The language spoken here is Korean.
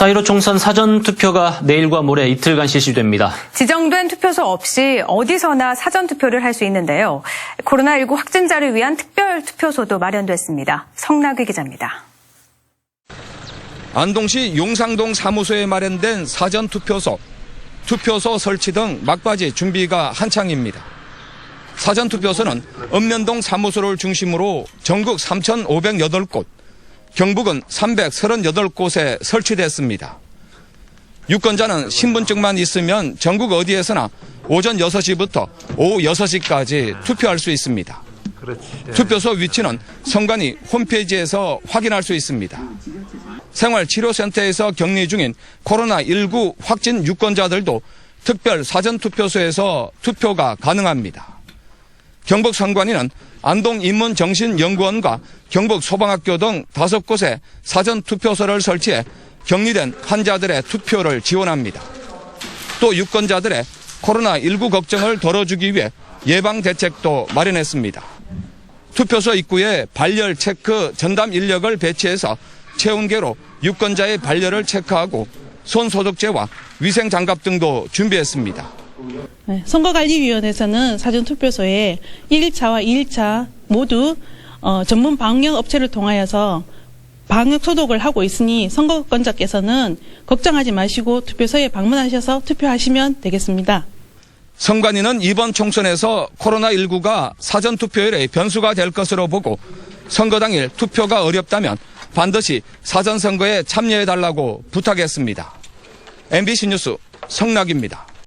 4.15 총선 사전투표가 내일과 모레 이틀간 실시됩니다. 지정된 투표소 없이 어디서나 사전 투표를 할 수 있는데요. 코로나19 확진자를 위한 특별 투표소도 마련됐습니다. 성나귀 기자입니다. 안동시 용상동 사무소에 마련된 사전 투표소, 투표소 설치 등 막바지 준비가 한창입니다. 사전 투표소는 읍면동 사무소를 중심으로 전국 3,508곳, 경북은 338곳에 설치됐습니다. 유권자는 신분증만 있으면 전국 어디에서나 오전 6시부터 오후 6시까지 투표할 수 있습니다. 투표소 위치는 선관위 홈페이지에서 확인할 수 있습니다. 생활치료센터에서 격리 중인 코로나19 확진 유권자들도 특별 사전투표소에서 투표가 가능합니다. 경북 선관위는 안동 인문정신연구원과 경북 소방학교 등 다섯 곳에 사전 투표소를 설치해 격리된 환자들의 투표를 지원합니다. 또 유권자들의 코로나19 걱정을 덜어주기 위해 예방 대책도 마련했습니다. 투표소 입구에 발열 체크 전담 인력을 배치해서 체온계로 유권자의 발열을 체크하고 손 소독제와 위생 장갑 등도 준비했습니다. 네, 선거관리위원회에서는 사전투표소에 1일차와 2일차 모두 어, 전문 방역 업체를 통하여서 방역 소독을 하고 있으니 선거권자께서는 걱정하지 마시고 투표소에 방문하셔서 투표하시면 되겠습니다. 선관위는 이번 총선에서 코로나19가 사전투표율의 변수가 될 것으로 보고 선거 당일 투표가 어렵다면 반드시 사전선거에 참여해달라고 부탁했습니다. MBC 뉴스 성락입니다.